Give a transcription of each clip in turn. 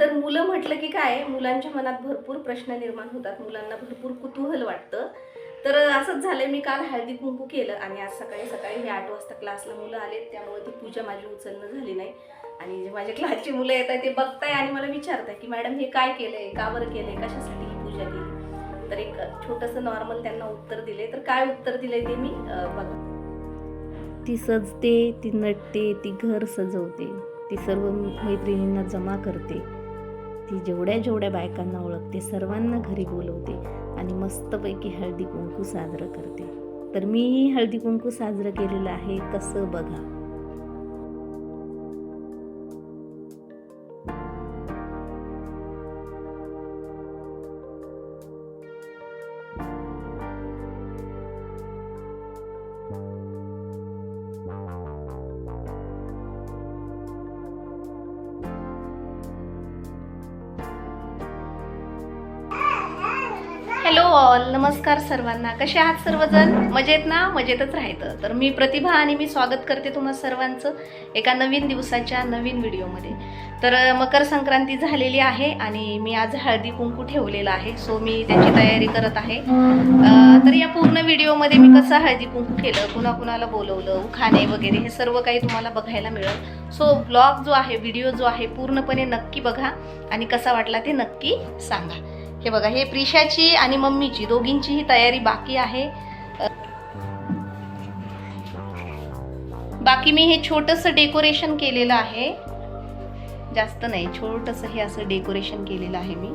तर मुलं म्हटलं की काय मुलांच्या मनात भरपूर प्रश्न निर्माण होतात. मुलांना भरपूर कुतूहल वाटतं. तर असंच झालंय. मी काल हळदी कुंकू केलं आणि आज सकाळी सकाळी हे आठ वाजता क्लासला मुलं आलेत. त्यामुळे ती पूजा माझी उचलणं झाली नाही. आणि जे माझ्या क्लासची मुलं येत आहे ते बघताय आणि मला विचारताय की मॅडम हे काय केलंय? का बरं केलंय? कशासाठी ही पूजा केली? तर एक छोटंसं नॉर्मल त्यांना उत्तर दिले तर काय उत्तर दिलंय ते मी बघा. ती सजते ती नटते ती घर सजवते. ती सर्व मैत्रिणींना जमा करते. ती जेवढ्या जेवढ्या बायकांना ओळखते सर्वांना घरी बोलवते आणि मस्तपैकी हळदी कुंकू साजरं करते. तर मीही हळदी कुंकू साजरं केलेलं आहे कसं बघा. हॅलो ऑल नमस्कार सर्वांना. कसे आहात सर्वजण? मजेत ना? मजेतच राहायचं. तर मी प्रतिभा आणि मी स्वागत करते तुम्हा सर्वांचं एका नवीन दिवसाच्या नवीन व्हिडिओमध्ये. तर मकर संक्रांती झालेली आहे आणि मी आज हळदी कुंकू ठेवलेला आहे. सो मी त्याची तयारी करत आहे. तर या पूर्ण व्हिडिओमध्ये मी कसं हळदी कुंकू केलं कुणा कुणाला बोलवलं उखाणे वगैरे हे सर्व काही तुम्हाला बघायला मिळेल. सो ब्लॉग जो आहे व्हिडिओ जो आहे पूर्णपणे नक्की बघा आणि कसा वाटला ते नक्की सांगा. हे बघा हे प्रिशाची आणि मम्मीची दोघींची ही तयारी बाकी आहे. बाकी मी हे छोटंसं डेकोरेशन केलेलं आहे. जास्त नाही छोटंसं हे असं डेकोरेशन केलेलं आहे मी.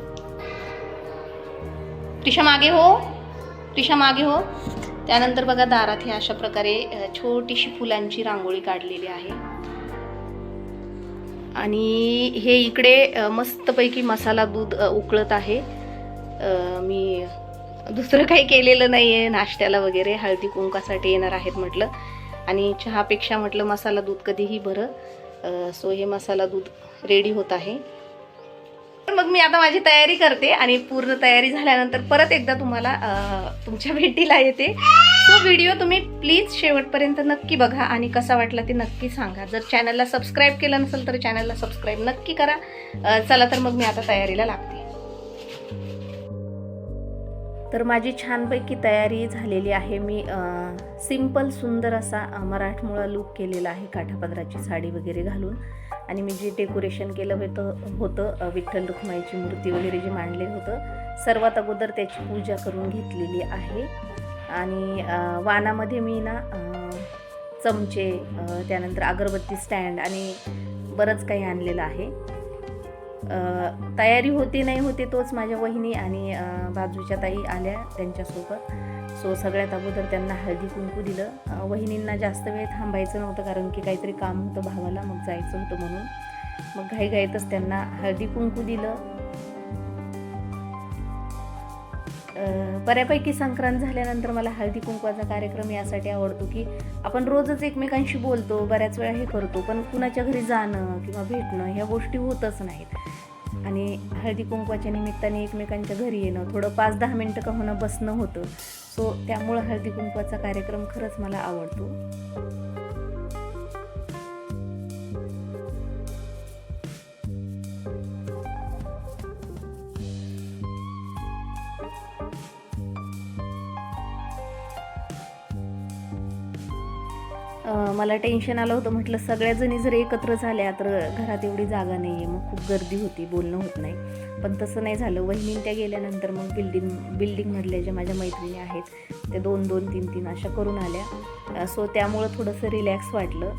प्रिशा मागे हो प्रिशा मागे हो. त्यानंतर बघा दारात हे अशा प्रकारे छोटीशी फुलांची रांगोळी काढलेली आहे. आणि हे इकडे मस्तपैकी मसाला दूध उकळत आहे. मी दुसरं काही केलेलं नाही आहे नाश्त्याला वगैरे हळदी कुंकासाठी येणार आहेत म्हटलं. आणि चहापेक्षा म्हटलं मसाला दूध कधीही बरं. सो हे मसाला दूध रेडी होत आहे. तर मग मी आता माझी तयारी करते आणि पूर्ण तयारी झाल्यानंतर परत एकदा तुम्हाला तुमच्या भेटीला येते. सो व्हिडिओ तुम्ही प्लीज शेवटपर्यंत नक्की बघा आणि कसा वाटला ते नक्की सांगा. जर चॅनलला सबस्क्राईब केलं नसेल तर चॅनलला सबस्क्राईब नक्की करा. चला तर मग मी आता तयारीला लागते. तर माझी छानपैकी तयारी झालेली आहे. मी सिंपल सुंदर असा मराठमोळा लूक केलेला आहे काठापदराची साडी वगैरे घालून. आणि मी जे डेकोरेशन केलं होतं होतं विठ्ठल रुक्माईची मूर्ती वगैरे जे मांडले होतं सर्वात अगोदर त्याची पूजा करून घेतलेली आहे. आणि वानामध्ये मी ना चमचे त्यानंतर अगरबत्ती स्टँड आणि बरंच काही आणलेलं आहे. तयारी होती नाही होती तोच माझ्या वहिनी आणि बाजूच्या ताई आल्या त्यांच्यासोबत. सो सगळ्यात अगोदर त्यांना हळदी कुंकू दिलं. वहिनींना जास्त वेळ थांबायचं नव्हतं कारण की काहीतरी काम होतं भावाला मग जायचं होतं म्हणून. मग घाईघाईतच त्यांना हळदी कुंकू दिलं. बऱ्यापैकी संक्रांत झाल्यानंतर मला हळदी कुंकवाचा कार्यक्रम यासाठी आवडतो की आपण रोजच एकमेकांशी बोलतो बऱ्याच वेळा हे करतो पण कुणाच्या घरी जाणं किंवा भेटणं ह्या गोष्टी होतच नाहीत. आणि हळदी कुंकवाच्या निमित्ताने एकमेकांच्या घरी येणं थोडं पाच दहा मिनटं का होणं बसणं होतं. सो त्यामुळं हळदी कुंकवाचा कार्यक्रम खरंच मला आवडतो. मला टेन्शन आलं होतं. म्हटलं सगळ्याजणी जर एकत्र झाल्या तर घरात एवढी जागा नाही आहे मग खूप गर्दी होती बोलणं होत नाही. पण तसं नाही झालं. वहिनी त्या गेल्यानंतर मग बिल्डिंग बिल्डिंगमधल्या ज्या माझ्या मैत्रिणी आहेत त्या दोन दोन तीन तीन अशा करून आल्या. सो त्यामुळं थोडंसं रिलॅक्स वाटलं.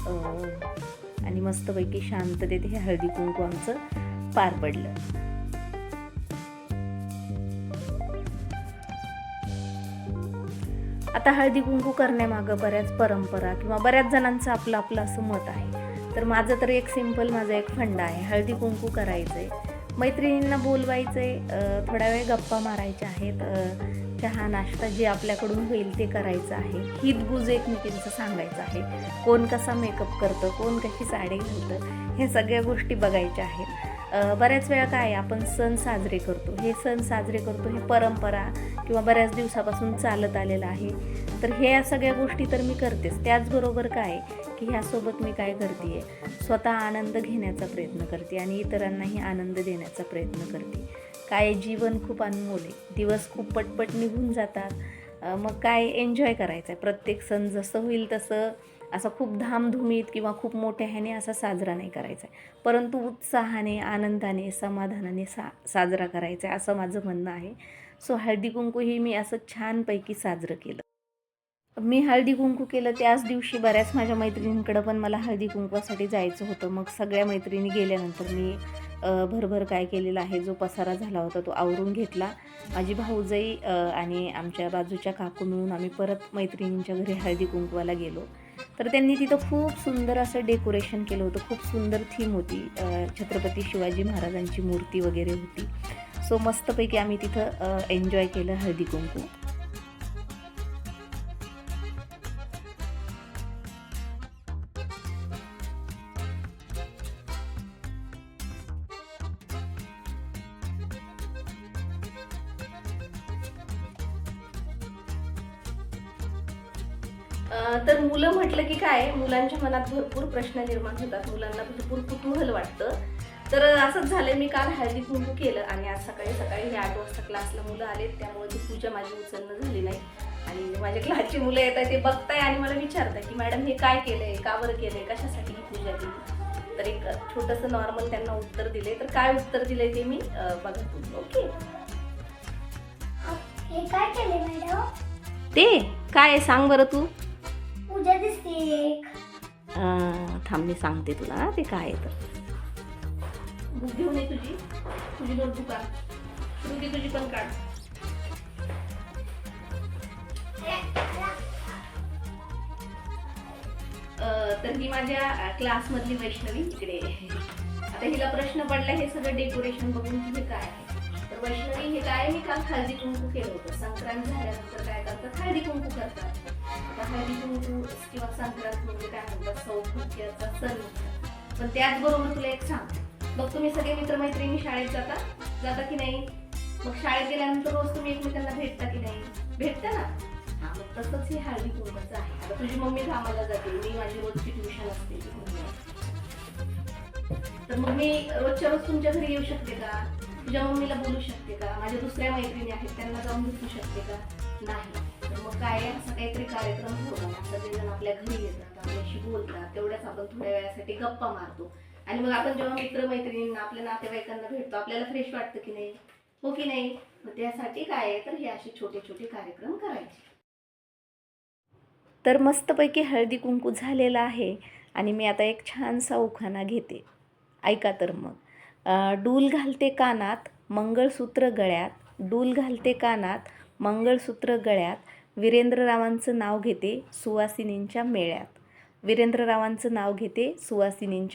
आणि मस्तपैकी शांततेत हे हळदी कुंकू आमचं पार पडलं. आता हळदी कुंकू करण्यामागं बऱ्याच परंपरा किंवा बऱ्याच जणांचं आपलं आपलं असं मत आहे. तर माझं तर एक सिंपल माझा एक फंडा आहे. हळदी कुंकू करायचं आहे मैत्रिणींना बोलवायचं आहे थोड्या वेळ गप्पा मारायच्या आहेत. चहा नाश्ता जे आपल्याकडून होईल ते करायचं आहे. हितगुज एकमेकींचं सांगायचं आहे. कोण कसा मेकअप करतं कोण कशी साडी घालतं ह्या सगळ्या गोष्टी बघायच्या आहेत. बऱ्याच वेळा काय आपण सण साजरे करतो. हे सण साजरे करतो हे परंपरा किंवा बऱ्याच दिवसापासून चालत आलेलं आहे. तर ह्या सगळ्या गोष्टी तर मी करतेच. त्याचबरोबर काय की ह्यासोबत मी काय करते आहे स्वतः आनंद घेण्याचा प्रयत्न करते आणि इतरांनाही आनंद देण्याचा प्रयत्न करते. काय जीवन खूप अनमोल आहे. दिवस खूप पटपट निघून जातात. मग काय एन्जॉय करायचं आहे प्रत्येक सण जसं होईल तसं असं खूप धामधुमीत किंवा खूप मोठ्या ह्याने असा साजरा नाही करायचा आहे. परंतु उत्साहाने आनंदाने समाधानाने सा साजरा करायचा आहे असं माझं म्हणणं आहे. सो हळदी कुंकू मी असं छानपैकी साजरं केलं. मी हळदी कुंकू केलं त्याच दिवशी बऱ्याच माझ्या मैत्रिणींकडं पण मला हळदी कुंकवासाठी जायचं होतं. मग सगळ्या मैत्रिणी गेल्यानंतर मी भरभर काय केलेलं आहे जो पसारा झाला होता तो आवरून घेतला. माझी भाऊजाई आणि आमच्या बाजूच्या काकू मिळून आम्ही परत मैत्रिणींच्या घरी हळदी कुंकवाला गेलो. तर त्यांनी तिथं खूप सुंदर असं डेकोरेशन केलं होतं. खूप सुंदर थीम होती. छत्रपती शिवाजी महाराजांची मूर्ती वगैरे होती. सो मस्तपैकी आम्ही तिथं एन्जॉय केलं हळदी कुंकू. तर मुलं म्हटलं की काय मुलांच्या मनात भरपूर प्रश्न निर्माण होतात. मुलांना भरपूर कुतूहल वाटतं. तर असंच झालं मी काल हळदी कुंकू केलं आणि आज सकाळी सकाळी हे आठ वाजता क्लासला मुलं आलेत. त्यामुळे ती पूजा माझी उचलणं झाली नाही. आणि माझ्या क्लासची मुलं येत आहे ते बघताय आणि मला विचारताय की मॅडम हे काय केलंय? का बरं केलंय? कशासाठी ही पूजा केली? तर एक छोटंसं नॉर्मल त्यांना उत्तर दिले तर काय उत्तर दिले ते मी अं, बघा तुम्ही. ओके? हे काय केले मॅडम? ते? काय आहे? सांग बरं तू. पूजा दिसते एक. अं, थांब मी सांगते तुला ते काय आहे तर. बुक घेऊन ये तुझी. तुझी नोटबुक तुझी पण काढ. तर ही माझ्या क्लासमधली वैष्णवी. इकडे. आहे. आता हिला प्रश्न पडला हे सगळं डेकोरेशन बघून की हे काय आहे? तर वैष्णवी हे काय मी काल हळदी कुंकू केलं होतं. संक्रांत झाल्यानंतर काय करतात? हळदी कुंकू करतात. आता हळदी कुंकू किंवा संक्रांत म्हणजे काय म्हणतात? सौभाग्याचा सण. पण त्याचबरोबर तुला एक सांग. मग तुम्ही सगळे मित्रमैत्रिणी शाळेत जाता? जाता की नाही? मग शाळेत गेल्यानंतर रोज तुम्ही एकमेकांना भेटता की नाही? भेटता ना? हा मग तसंच हे हळदी कुंकूचं आहे. आता तुझी मम्मी कामाला जाते. मी माझी रोजची ट्युशन असते. तर मग मी रोजच्या रोज तुमच्या घरी येऊ शकते का? तुझ्या मम्मीला बोलू शकते का? माझ्या दुसऱ्या मैत्रिणी आहेत त्यांना जाऊन भेटू शकते का? नाही. तर मग काय असा असं काहीतरी कार्यक्रम होतो ना सगळेजण आपल्या घरी येतात आपल्याशी बोलतात तेवढ्याच आपण थोड्या वेळासाठी गप्पा मारतो. आणि मग आपण जेव्हा मित्रमैत्रिणींना आपल्या नातेवाईकांना भेटतो आपल्याला फ्रेश वाटतं की नाही? हो की नाही? मग त्यासाठी काय आहे? तर हे असे छोटे छोटे कार्यक्रम करायचे. तर मस्तपैकी हळदी कुंकू झालेला आहे आणि मी आता एक छानसा उखाणा घेते. ऐका तर मग. डूल घालते कानात मंगळसूत्र गळ्यात डूल घालते कानात मंगळसूत्र गळ्यात वीरेंद्ररावांचं नाव घेते सुवासिनींच्या मेळ्यात. वीरेंद्ररावांचं नाव घेते सुवासिनींच्या